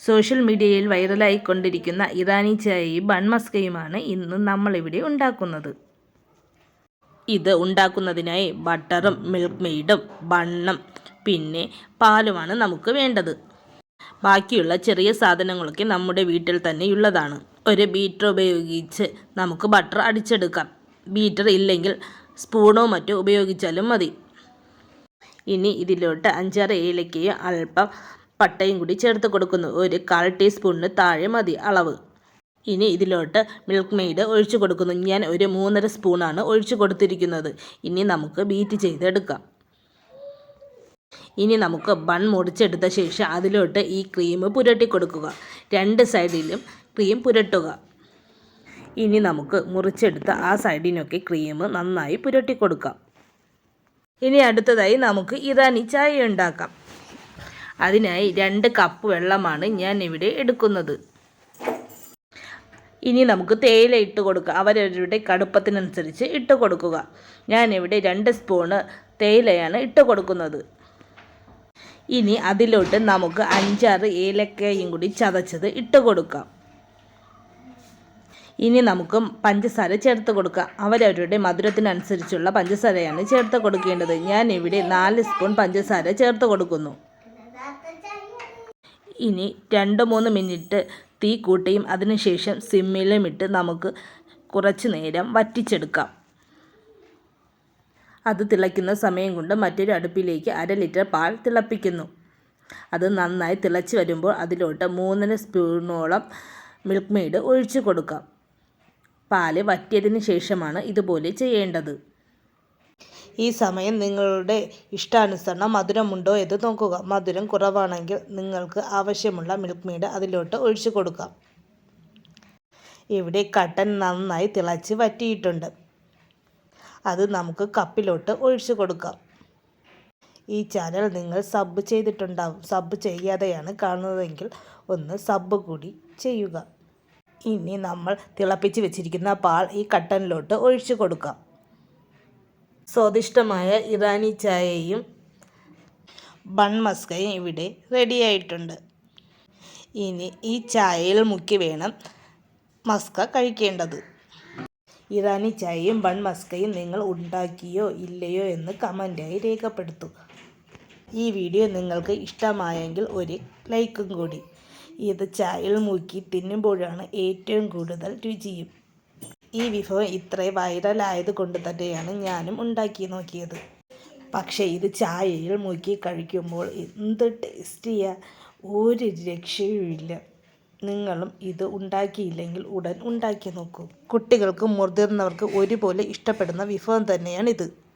Social മീഡിയയിൽ വൈറലായിക്കൊണ്ടിരിക്കുന്ന ഇറാനി ചായയും ബൺമസ്കയുമാണ് ഇന്ന് നമ്മളിവിടെ ഉണ്ടാക്കുന്നത്. ഇത് ഉണ്ടാക്കുന്നതിനായി ബട്ടറും മിൽക്ക് മെയ്ഡും ബണ്ണും പിന്നെ പാലുമാണ് നമുക്ക് വേണ്ടത്. ബാക്കിയുള്ള ചെറിയ സാധനങ്ങളൊക്കെ നമ്മുടെ വീട്ടിൽ തന്നെ ഉള്ളതാണ് ഒരു ബീറ്റർ ഉപയോഗിച്ച് നമുക്ക് ബട്ടർ അടിച്ചെടുക്കാം. ബീറ്റർ ഇല്ലെങ്കിൽ സ്പൂണോ മറ്റോ ഉപയോഗിച്ചാലും മതി. ഇനി ഇതിലോട്ട് അഞ്ചാറ് ഏലക്കയോ അല്പം പട്ടയും കൂടി ചേർത്ത് കൊടുക്കുന്നു. ഒരു കാൽ ടീസ്പൂണിന് താഴെ മതി അളവ്. ഇനി ഇതിലോട്ട് മിൽക്ക് മെയ്ഡ് ഒഴിച്ചു കൊടുക്കുന്നു. ഞാൻ ഒരു മൂന്നര സ്പൂണാണ് ഒഴിച്ചു കൊടുത്തിരിക്കുന്നത്. ഇനി നമുക്ക് ബീറ്റ് ചെയ്തെടുക്കാം. ഇനി നമുക്ക് ബൺ മുറിച്ചെടുത്ത ശേഷം അതിലോട്ട് ഈ ക്രീം പുരട്ടി കൊടുക്കുക. രണ്ട് സൈഡിലും ക്രീം പുരട്ടുക. ഇനി നമുക്ക് മുറിച്ചെടുത്ത ആ സൈഡിനൊക്കെ ക്രീം നന്നായി പുരട്ടി കൊടുക്കാം. ഇനി അടുത്തതായി നമുക്ക് ഇറാനി ചായ ഉണ്ടാക്കാം. അതിനായി രണ്ട് കപ്പ് വെള്ളമാണ് ഞാൻ ഇവിടെ എടുക്കുന്നത്. ഇനി നമുക്ക് തേയില ഇട്ട് കൊടുക്കുക അവരവരുടെ കടുപ്പത്തിനനുസരിച്ച് ഇട്ട് കൊടുക്കുക. ഞാനിവിടെ രണ്ട് സ്പൂണ് തേയിലയാണ് ഇട്ട് കൊടുക്കുന്നത്. ഇനി അതിലോട്ട് നമുക്ക് അഞ്ചാറ് ഏലക്കയും കൂടി ചതച്ചത് ഇട്ട് കൊടുക്കാം. ഇനി നമുക്ക് പഞ്ചസാര ചേർത്ത് കൊടുക്കാം. അവരവരുടെ മധുരത്തിനനുസരിച്ചുള്ള പഞ്ചസാരയാണ് ചേർത്ത് കൊടുക്കേണ്ടത്. ഞാൻ ഇവിടെ നാല് സ്പൂൺ പഞ്ചസാര ചേർത്ത് കൊടുക്കുന്നു. ഇനി രണ്ട് മൂന്ന് മിനിറ്റ് തീ കൂട്ടിയും അതിനുശേഷം സിമ്മിലും ഇട്ട് നമുക്ക് കുറച്ച് നേരം വറ്റിച്ചെടുക്കാം. അത് തിളയ്ക്കുന്ന സമയം കൊണ്ട് മറ്റൊരു അടുപ്പിലേക്ക് അര ലിറ്റർ പാൽ തിളപ്പിക്കുന്നു. അത് നന്നായി തിളച്ച് വരുമ്പോൾ അതിലോട്ട് മൂന്നര സ്പൂണോളം മിൽക്ക് മെയ്ഡ് ഒഴിച്ചു കൊടുക്കാം. പാൽ വറ്റിയതിന് ശേഷമാണ് ഇതുപോലെ ചെയ്യേണ്ടത്. ഈ സമയം നിങ്ങളുടെ ഇഷ്ടാനുസരണം മധുരമുണ്ടോ എന്ന് നോക്കുക. മധുരം കുറവാണെങ്കിൽ നിങ്ങൾക്ക് ആവശ്യമുള്ള മിൽക്ക് മെയ്ഡ് അതിലോട്ട് ഒഴിച്ചു കൊടുക്കാം. ഇവിടെ കട്ടൻ നന്നായി തിളച്ച് വറ്റിയിട്ടുണ്ട്. അത് നമുക്ക് കപ്പിലോട്ട് ഒഴിച്ചു കൊടുക്കാം. ഈ ചാനൽ നിങ്ങൾ സബ് ചെയ്തിട്ടുണ്ടാവും. സബ് ചെയ്യാതെയാണ് കാണുന്നതെങ്കിൽ ഒന്ന് സബ് കൂടി ചെയ്യുക. ഇനി നമ്മൾ തിളപ്പിച്ച് വെച്ചിരിക്കുന്ന പാൽ ഈ കട്ടനിലോട്ട് ഒഴിച്ചു കൊടുക്കാം. സ്വാദിഷ്ടമായ ഇറാനി ചായയും ബൺ മസ്കയും ഇവിടെ റെഡിയായിട്ടുണ്ട് ഇനി ഈ ചായയിൽ മുക്കി വേണം മസ്ക കഴിക്കേണ്ടത്. ഇറാനി ചായയും ബൺ മസ്കയും നിങ്ങൾ ഉണ്ടാക്കിയോ ഇല്ലയോ എന്ന് കമന്റായി രേഖപ്പെടുത്തുക. ഈ വീഡിയോ നിങ്ങൾക്ക് ഇഷ്ടമായെങ്കിൽ ഒരു ലൈക്കും കൂടി. ഇത് ചായയിൽ മുക്കി തിന്നുമ്പോഴാണ് ഏറ്റവും കൂടുതൽ രുചിയും. ഈ വിഭവം ഇത്ര വൈറലായത് കൊണ്ട് തന്നെയാണ് ഞാനും ഉണ്ടാക്കി നോക്കിയത്. പക്ഷേ ഇത് ചായയിൽ മുക്കി കഴിക്കുമ്പോൾ എന്ത് ടേസ്റ്റിയാ? ഒരു രക്ഷയുമില്ല. നിങ്ങളും ഇത് ഉണ്ടാക്കിയില്ലെങ്കിൽ ഉടൻ ഉണ്ടാക്കി നോക്കൂ. കുട്ടികൾക്കും മുതിർന്നവർക്കും ഒരുപോലെ ഇഷ്ടപ്പെടുന്ന വിഭവം തന്നെയാണിത്.